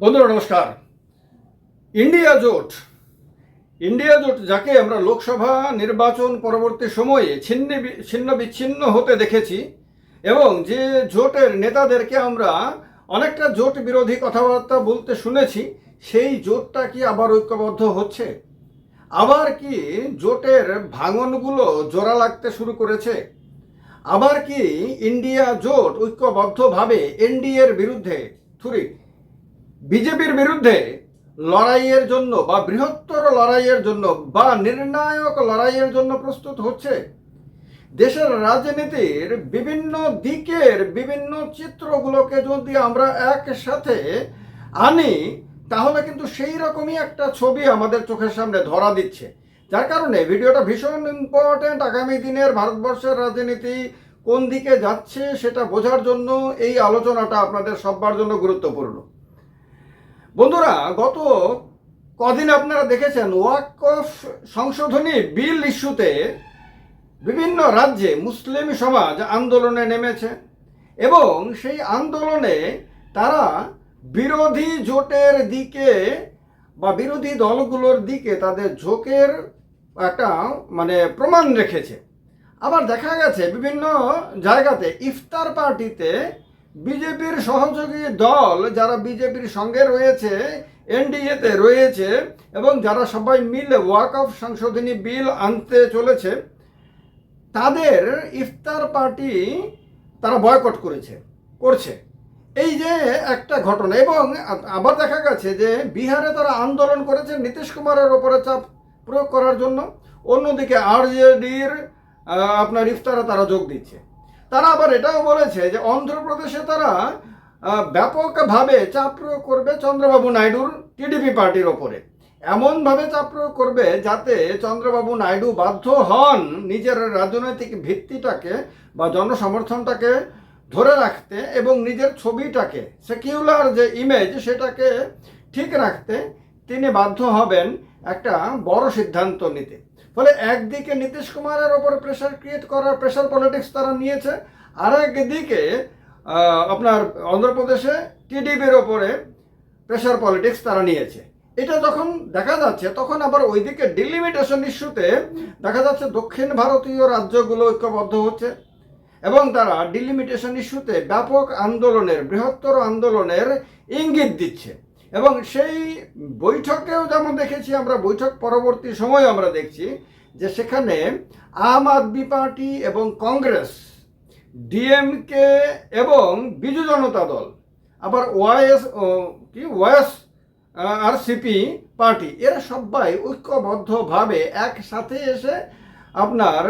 বন্ধুরা, নমস্কার। ইন্ডিয়া জোট ইন্ডিয়া জোট যাকে আমরা লোকসভা নির্বাচন পরবর্তী সময়ে ছিন্ন ছিন্ন বিচ্ছিন্ন হতে দেখেছি এবং যে জোটের নেতাদেরকে আমরা অনেকটা জোট বিরোধী কথাবার্তা বলতে শুনেছি, সেই জোটটা কি আবার ঐক্যবদ্ধ হচ্ছে? আবার কি জোটের ভাঙনগুলো জোড়া লাগতে শুরু করেছে? আবার কি ইন্ডিয়া জোট ঐক্যবদ্ধভাবে এনডিএর বিরুদ্ধে, থুরি বিজেপির বিরুদ্ধে লড়াইয়ের জন্য বা বৃহত্তর লড়াইয়ের জন্য বা নির্ণায়ক লড়াইয়ের জন্য প্রস্তুত হচ্ছে দেশের রাজনীতির বিভিন্ন দিকের বিভিন্ন চিত্রগুলোকে যদি আমরা একসাথে আনি, তাহলে কিন্তু সেই রকমই একটা ছবি আমাদের চোখের সামনে ধরা দিচ্ছে। যার কারণে ভিডিওটা ভীষণ ইম্পর্ট্যান্ট আগামী দিনের ভারতবর্ষের রাজনীতি কোন দিকে যাচ্ছে সেটা বোঝার জন্য এই আলোচনাটা আপনাদের সবার জন্য গুরুত্বপূর্ণ। বন্ধুরা, গত কদিন আপনারা দেখেছেন ওয়াকফ সংশোধনী বিল ইস্যুতে বিভিন্ন রাজ্যে মুসলিম সমাজ আন্দোলনে নেমেছে এবং সেই আন্দোলনে তারা বিরোধী জোটের দিকে বা বিরোধী দলগুলোর দিকে তাদের ঝোঁকের একটা মানে প্রমাণ রেখেছে। আবার দেখা গেছে বিভিন্ন জায়গাতে ইফতার পার্টিতে বিজেপির সহযোগী দল যারা বিজেপির সঙ্গে রয়েছে, এনডিএতে রয়েছে এবং যারা সবাই মিলে ওয়াক অফ সংশোধনী বিল আনতে চলেছে, তাদের ইফতার পার্টি তারা বয়কট করেছে, করছে। এই যে একটা ঘটনা এবং আবার দেখা গেছে যে বিহারে তারা আন্দোলন করেছে নীতিশ কুমারের ওপরে চাপ প্রয়োগ করার জন্য। অন্যদিকে আরজেডির আপনার ইফতারে তারা যোগ দিচ্ছে। তারা আবার এটাও বলেছে যে অন্ধ্রপ্রদেশে তারা ব্যাপকভাবে চাপ প্রয়োগ করবে চন্দ্রবাবু নাইডুর টিডিপি পার্টির ওপরে। এমনভাবে চাপ প্রয়োগ করবে যাতে চন্দ্রবাবু নাইডু বাধ্য হন নিজের রাজনৈতিক ভিত্তিটাকে বা জনসমর্থনটাকে ধরে রাখতে এবং নিজের ছবিটাকে সেকিউলার যে ইমেজ সেটাকে ঠিক রাখতে তিনি বাধ্য হবেন একটা বড় সিদ্ধান্ত নিতে। ফলে একদিকে নীতিশ কুমারের ওপর প্রেশার ক্রিয়েট করার প্রেশার পলিটিক্স তারা নিয়েছে আর একদিকে আপনার অন্ধ্রপ্রদেশে টিডিপির ওপরে প্রেশার পলিটিক্স তারা নিয়েছে। এটা যখন দেখা যাচ্ছে, তখন আবার ওইদিকে ডিলিমিটেশন ইস্যুতে দেখা যাচ্ছে দক্ষিণ ভারতীয় রাজ্যগুলো ঐক্যবদ্ধ হচ্ছে এবং তারা ডিলিমিটেশন ইস্যুতে ব্যাপক আন্দোলনের, বৃহত্তর আন্দোলনের ইঙ্গিত দিচ্ছে। এবং সেই বৈঠকেও যেমন দেখেছি, আমরা বৈঠক পরবর্তী সময় আমরা দেখছি যে সেখানে আম আদমি পার্টি এবং কংগ্রেস, ডিএমকে এবং বিজু জনতা দল, আবার ওয়াইএস কি, ওয়াইএস আর সিপি পার্টি, এরা সবাই ঐক্যবদ্ধভাবে একসাথে এসে আপনার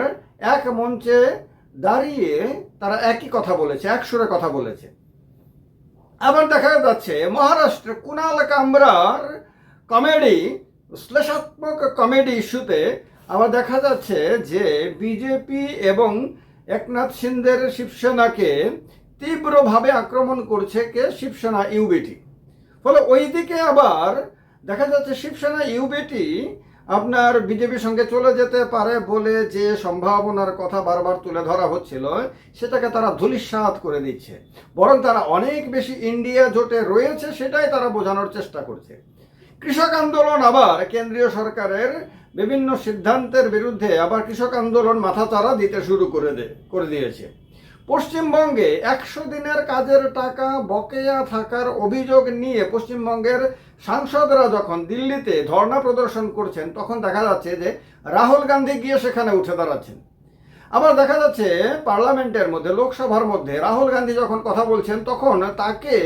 এক মঞ্চে দাঁড়িয়ে তারা একই কথা বলেছে এক সুরে কথা বলেছে। আবার দেখা যাচ্ছে মহারাষ্ট্রে কুণাল কামরার কমেডি, শ্লেষাত্মক কমেডি ইস্যুতে আবার দেখা যাচ্ছে যে বিজেপি এবং একনাথ সিন্ধের শিবসেনাকে তীব্রভাবে আক্রমণ করছে কে? শিবসেনা ইউবিটি ফলে ওইদিকে আবার দেখা যাচ্ছে শিবসেনা ইউবিটি আপনার বিজেপির সঙ্গে চলে যেতে পারে বলে যে সম্ভাবনার কথা বারবার তুলে ধরা হচ্ছিল, সেটাকে তারা ধূলিসাৎ করে দিচ্ছে। বরং তারা অনেক বেশি ইন্ডিয়া জোটে রয়েছে, সেটাই তারা বোঝানোর চেষ্টা করছে। কৃষক আন্দোলন আবার কেন্দ্রীয় সরকারের বিভিন্ন সিদ্ধান্তের বিরুদ্ধে আবার কৃষক আন্দোলন মাথাচাড়া দিতে শুরু করে দে করে দিয়েছে। পশ্চিমবঙ্গে একশো দিনের কাজের টাকা বকেয়া থাকার অভিযোগ নিয়ে পশ্চিমবঙ্গের সাংসদরা যখন দিল্লিতে ধর্ণা প্রদর্শন করছেন, তখন দেখা যাচ্ছে যে রাহুল গান্ধী গিয়ে সেখানে উঠে দাঁড়াচ্ছেন। আবার দেখা যাচ্ছে পার্লামেন্টের মধ্যে, লোকসভার মধ্যে রাহুল গান্ধী যখন কথা বলছেন, তখন তাকে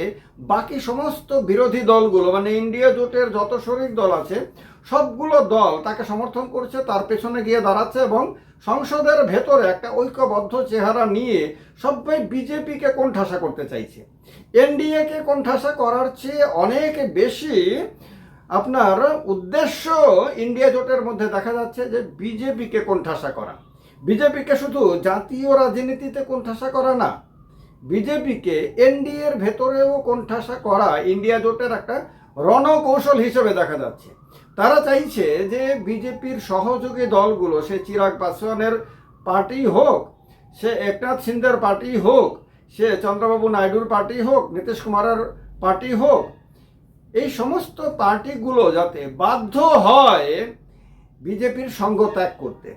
বাকি সমস্ত বিরোধী দলগুলো মানে ইন্ডিয়া জোটের যত শরিক দল আছে, সবগুলো দল তাকে সমর্থন করছে, তার পেছনে গিয়ে দাঁড়াচ্ছে এবং সংসদের ভেতরে একটা ঐক্যবদ্ধ চেহারা নিয়ে সবাই বিজেপিকে কোণঠাসা করতে চাইছে। এনডিএকে কোণঠাসা করার চেয়ে অনেক বেশি আপনার উদ্দেশ্য ইন্ডিয়া জোটের মধ্যে দেখা যাচ্ছে যে বিজেপিকে কোণঠাসা করা। বিজেপিকে শুধু জাতীয় রাজনীতিতে কোণঠাসা করা না, বিজেপিকে এনডিএর ভেতরেও কোণঠাসা করা ইন্ডিয়া জোটের একটা রণকৌশল হিসেবে দেখা যাচ্ছে। তারা চাইছে যে বিজেপির সহযোগী দলগুলো, সে চিরাগ পাসওয়ানের পার্টি হোক, সে একনাথ সিন্ধের পার্টি হোক, সে চন্দ্রবাবু নাইডুর পার্টি হোক, নীতিশ কুমারের পার্টি হোক, এই সমস্ত পার্টিগুলো যাতে বাধ্য হয় বিজেপির সঙ্গ ত্যাগ করতে।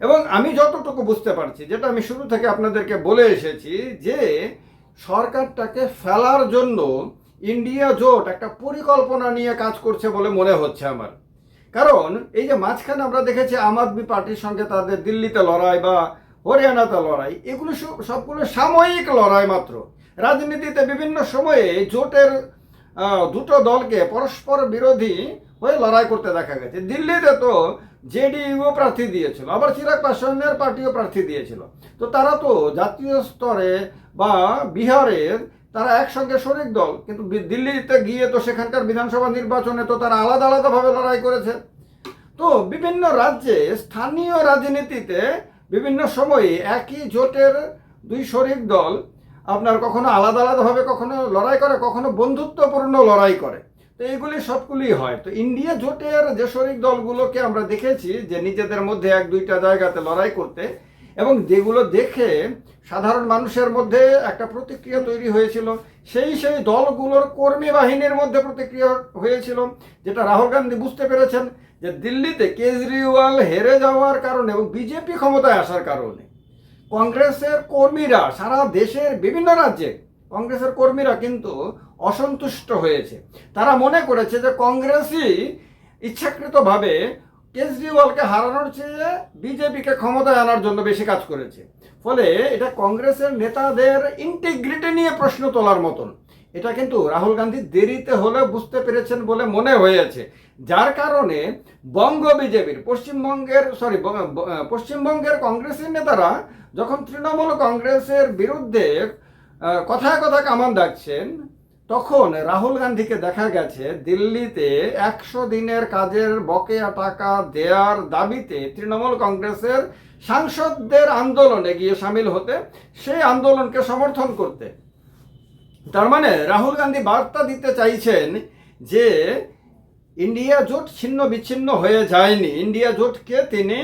এবং আমি যতটুকু বুঝতে পারছি, যেটা আমি শুরু থেকে আপনাদেরকে বলে এসেছি, যে সরকারটাকে ফেলার জন্য ইন্ডিয়া জোট একটা পরিকল্পনা নিয়ে কাজ করছে বলে মনে হচ্ছে আমার। কারণ, এই যে মাঝখানে আমরা দেখেছি আম আদমি পার্টির সঙ্গে তাদের দিল্লিতে লড়াই বা হরিয়ানাতে লড়াই, এগুলো সব- সবগুলো সাময়িক লড়াই মাত্র। রাজনীতিতে বিভিন্ন সময়ে জোটের দুটো দলকে পরস্পর বিরোধী হয়ে লড়াই করতে দেখা গেছে। দিল্লিতে তো জেডিইউ প্রার্থী দিয়েছিল, আবার চিরাগ পাসওয়ানের পার্টিও প্রার্থী দিয়েছিল। তো তারা তো জাতীয় স্তরে বা বিহারের তারা একসঙ্গে শরিক দল, কিন্তু দিল্লিতে গিয়ে তো সেখানকার বিধানসভা নির্বাচনে তো তারা আলাদা আলাদাভাবে লড়াই করেছে। তো বিভিন্ন রাজ্যে, স্থানীয় রাজনীতিতে বিভিন্ন সময়ে একই জোটের দুই শরিক দল আপনার কখনো আলাদা আলাদাভাবে কখনো লড়াই করে, কখনো বন্ধুত্বপূর্ণ লড়াই করে। তো এইগুলি সবগুলি হয়। তো ইন্ডিয়া জোটের যে শরিক দলগুলোকে আমরা দেখেছি, যে নিজেদের মধ্যে এক দুইটা জায়গাতে লড়াই করতে এবং যেগুলো দেখে সাধারণ মানুষের মধ্যে একটা প্রতিক্রিয়া তৈরি হয়েছিল, সেই সেই দলগুলোর কর্মী বাহিনীর মধ্যে প্রতিক্রিয়া হয়েছিল, যেটা রাহুল গান্ধী বুঝতে পেরেছেন যে দিল্লিতে কেজরিওয়াল হেরে যাওয়ার কারণে এবং বিজেপি ক্ষমতায় আসার কারণে কংগ্রেসের কর্মীরা সারা দেশের বিভিন্ন রাজ্যে কংগ্রেসের কর্মীরা কিন্তু অসন্তুষ্ট হয়েছে। তারা মনে করেছে যে কংগ্রেসই ইচ্ছাকৃতভাবে কেজরিওয়ালকে হারানোর চেয়ে বিজেপিকে ক্ষমতায় আনার জন্য বেশি কাজ করেছে। ফলে এটা কংগ্রেসের নেতাদের ইন্টিগ্রিটি নিয়ে প্রশ্ন তোলার মতন। এটা কিন্তু রাহুল গান্ধী দেরিতে হলে বুঝতে পেরেছেন বলে মনে হয়েছে। যার কারণে বঙ্গ বিজেপির পশ্চিমবঙ্গের সরি পশ্চিমবঙ্গের কংগ্রেসের নেতারা যখন তৃণমূল কংগ্রেসের বিরুদ্ধে কথায় কথা কামান ডাকছেন তখন রাহুল গান্ধীকে দেখা গেছে দিল্লিতে একশো দিনের কাজের বকেয়া টাকা দেওয়ার দাবিতে তৃণমূল কংগ্রেসের সাংসদদের আন্দোলনে গিয়ে সামিল হতে, সেই আন্দোলনকে সমর্থন করতে। তার মানে রাহুল গান্ধী বার্তা দিতে চাইছেন যে ইন্ডিয়া জোট ছিন্ন বিচ্ছিন্ন হয়ে যায়নি। ইন্ডিয়া জোটকে তিনি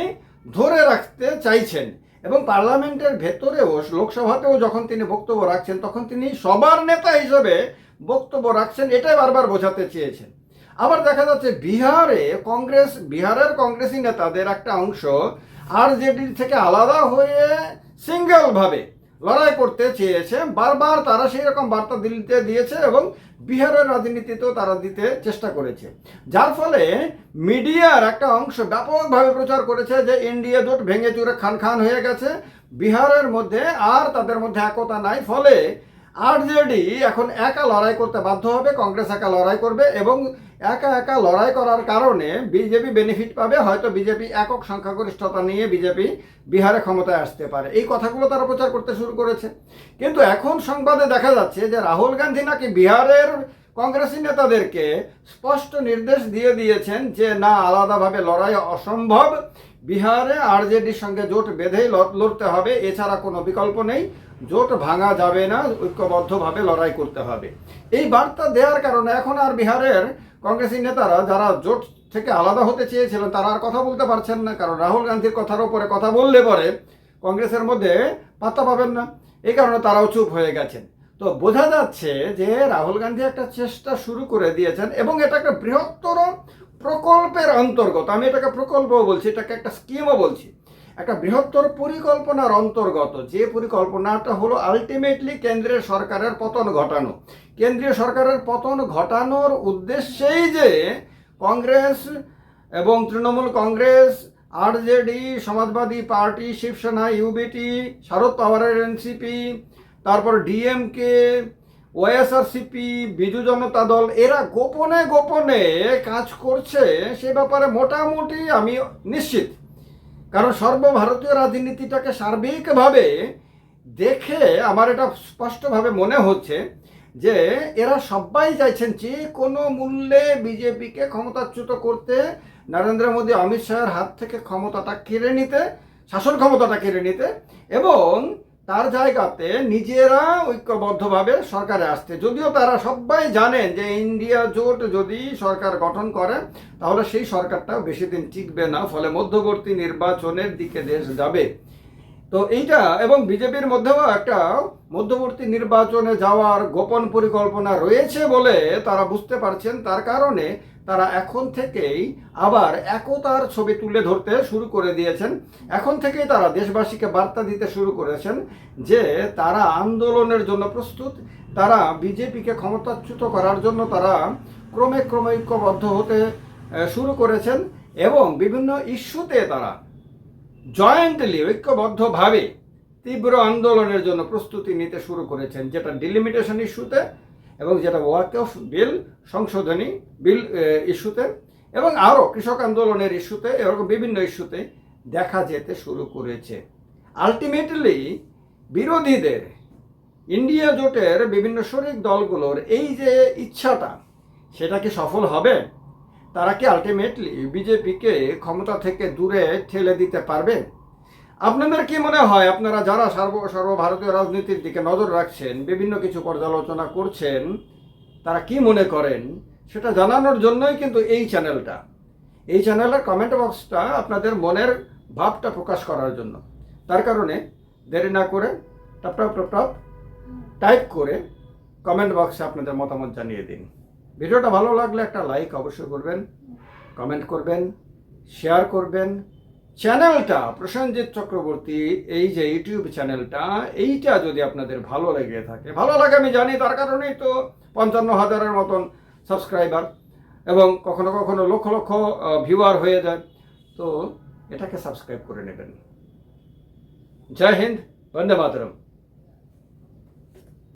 ধরে রাখতে চাইছেন এবং পার্লামেন্টের ভেতরেও, লোকসভাতেও যখন তিনি বক্তব্য রাখছেন, তখন তিনি সবার নেতা হিসেবে বক্তব্য রাখছেন, এটাই বারবার বোঝাতে চেয়েছেন। আবার দেখা যাচ্ছে বিহারে কংগ্রেস, বিহারের কংগ্রেসি নেতাদের একটা অংশ আরজেডি থেকে আলাদা হয়ে সিঙ্গেলভাবে লড়াই করতে চেয়েছে। বারবার তারা সেই রকম বার্তা দিল্লিতে দিয়েছে এবং বিহারের রাজনীতিতেও তারা দিতে চেষ্টা করেছে। যার ফলে মিডিয়ার একটা অংশ ব্যাপকভাবে প্রচার করেছে যে ইন্ডিয়া জোট ভেঙে চুরে খান খান হয়ে গেছে। বিহারের মধ্যে আর তাদের মধ্যে একতা নাই। ফলে আরজেডি এখন একা লড়াই করতে বাধ্য হবে, কংগ্রেস একা লড়াই করবে এবং একা একা লড়াই করার কারণে বিজেপি বেনিফিট পাবে, হয়তো বিজেপি একক সংখ্যাগরিষ্ঠতা নিয়ে বিজেপি বিহারে ক্ষমতায় আসতে পারে। এই কথাগুলো তারা প্রচার করতে শুরু করেছে। কিন্তু এখন সংবাদে দেখা যাচ্ছে যে রাহুল গান্ধী নাকি বিহারের কংগ্রেসি নেতাদেরকে স্পষ্ট নির্দেশ দিয়ে দিয়েছেন যে না, আলাদাভাবে লড়াই অসম্ভব। বিহারে আরজেডির সঙ্গে জোট বেঁধেই লড়তে হবে, এছাড়া কোনো বিকল্প নেই। জোট ভাঙা যাবে না, ঐক্যবদ্ধভাবে লড়াই করতে হবে। এই বার্তা দেওয়ার কারণে এখন আর বিহারের কংগ্রেসি নেতারা যারা জোট থেকে আলাদা হতে চেয়েছিলেন, তারা আর কথা বলতে পারছেন না, কারণ রাহুল গান্ধীর কথার উপরে কথা বললে পরে কংগ্রেসের মধ্যে পাত্তা পাবেন না। এই কারণে তারাও চুপ হয়ে গেছেন। তো বোঝা যাচ্ছে যে রাহুল গান্ধী একটা চেষ্টা শুরু করে দিয়েছেন, এবং এটা একটা বৃহত্তর প্রকল্পের অন্তর্গত, আমি এটাকে প্রকল্পও বলছি, এটাকে একটা স্কিমও বলছি। একটা বৃহত্তর পরিকল্পনার অন্তর্গত, যে পরিকল্পনাটা হলো আলটিমেটলি কেন্দ্রের সরকারের পতন ঘটানো। কেন্দ্রীয় সরকারের পতন ঘটানোর উদ্দেশ্যেই যে কংগ্রেস এবং Trinamool Congress, RJD, Samajwadi party, Shiv Sena, UBT, Sharad পাওয়ারের এনসিপি, তারপর ডিএমকে ওয়াইএসআরসিপি বিজু জনতা দল, এরা গোপনে গোপনে কাজ করছে, সে ব্যাপারে মোটামুটি আমি নিশ্চিত। কারণ সর্বভারতীয় রাজনীতিটাকে সার্বিকভাবে দেখে আমার এটা স্পষ্টভাবে মনে হচ্ছে যে, এরা সবাই চাইছেন যে, কোনো মূল্যে বিজেপিকে ক্ষমতাচ্যুত করতে নরেন্দ্র মোদী, অমিত শাহের হাত থেকে ক্ষমতাটা কেড়ে নিতে, শাসন ক্ষমতাটা কেড়ে নিতে, এবং তার জায়গাতে নিজেরা ঐক্যবদ্ধভাবে সরকারে আসতে। যদিও তারা সবাই জানেন যে ইন্ডিয়া জোট যদি সরকার গঠন করে, তাহলে সেই সরকারটাও বেশি দিন টিকবে না, ফলে মধ্যবর্তী নির্বাচনের দিকে দেশ যাবে। তো এইটা এবং বিজেপির মধ্যেও একটা মধ্যবর্তী নির্বাচনে যাওয়ার গোপন পরিকল্পনা রয়েছে বলে তারা বুঝতে পারছেন। তার কারণে তারা এখন থেকেই আবার একতার ছবি তুলে ধরতে শুরু করে দিয়েছেন। এখন থেকেই তারা দেশবাসীকে বার্তা দিতে শুরু করেছেন যে তারা আন্দোলনের জন্য প্রস্তুত, তারা বিজেপিকে ক্ষমতাচ্যুত করার জন্য তারা ক্রমে ক্রমে ঐক্যবদ্ধ হতে শুরু করেছেন এবং বিভিন্ন ইস্যুতে তারা জয়েন্টলি ঐক্যবদ্ধভাবে তীব্র আন্দোলনের জন্য প্রস্তুতি নিতে শুরু করেছেন, যেটা ডিলিমিটেশন ইস্যুতে এবং যেটা ওয়ার্ক অফ বিল সংশোধনী বিল ইস্যুতে এবং আরও কৃষক আন্দোলনের ইস্যুতে এরকম বিভিন্ন ইস্যুতে দেখা যেতে শুরু করেছে। আলটিমেটলি বিরোধীদের ইন্ডিয়া জোটের বিভিন্ন শরিক দলগুলোর এই যে ইচ্ছাটা, সেটা কি সফল হবে? তারা কি আলটিমেটলি বিজেপিকে ক্ষমতা থেকে দূরে ঠেলে দিতে পারবে? আপনাদের কি মনে হয়, আপনারা যারা সর্ব, সর্বভারতীয় রাজনীতির দিকে নজর রাখছেন, বিভিন্ন কিছু পর্যালোচনা করছেন, তারা কি মনে করেন? সেটা জানানোর জন্যই কিন্তু এই চ্যানেলটা। এই চ্যানেলের কমেন্ট বক্সটা আপনাদের মনের ভাবটা প্রকাশ করার জন্য। তার কারণে দেরি না করে top top top top type করে কমেন্ট বক্সে আপনাদের মতামত জানিয়ে দিন। ভিডিওটা ভালো লাগলে একটা লাইক অবশ্যই করবেন কমেন্ট করবেন শেয়ার করবেন চ্যানেলটা, প্রসেনজিৎ চক্রবর্তী, এই যে ইউটিউব চ্যানেলটা, এইটা যদি আপনাদের ভালো লেগে থাকে, ভালো লাগে আমি জানি, তার কারণেই তো পঞ্চান্ন হাজারের মতন সাবস্ক্রাইবার এবং কখনো কখনো লক্ষ লক্ষ ভিউয়ার হয়ে যায়। তো এটাকে সাবস্ক্রাইব করে নেবেন। জয় হিন্দ, বন্দে মাতরম।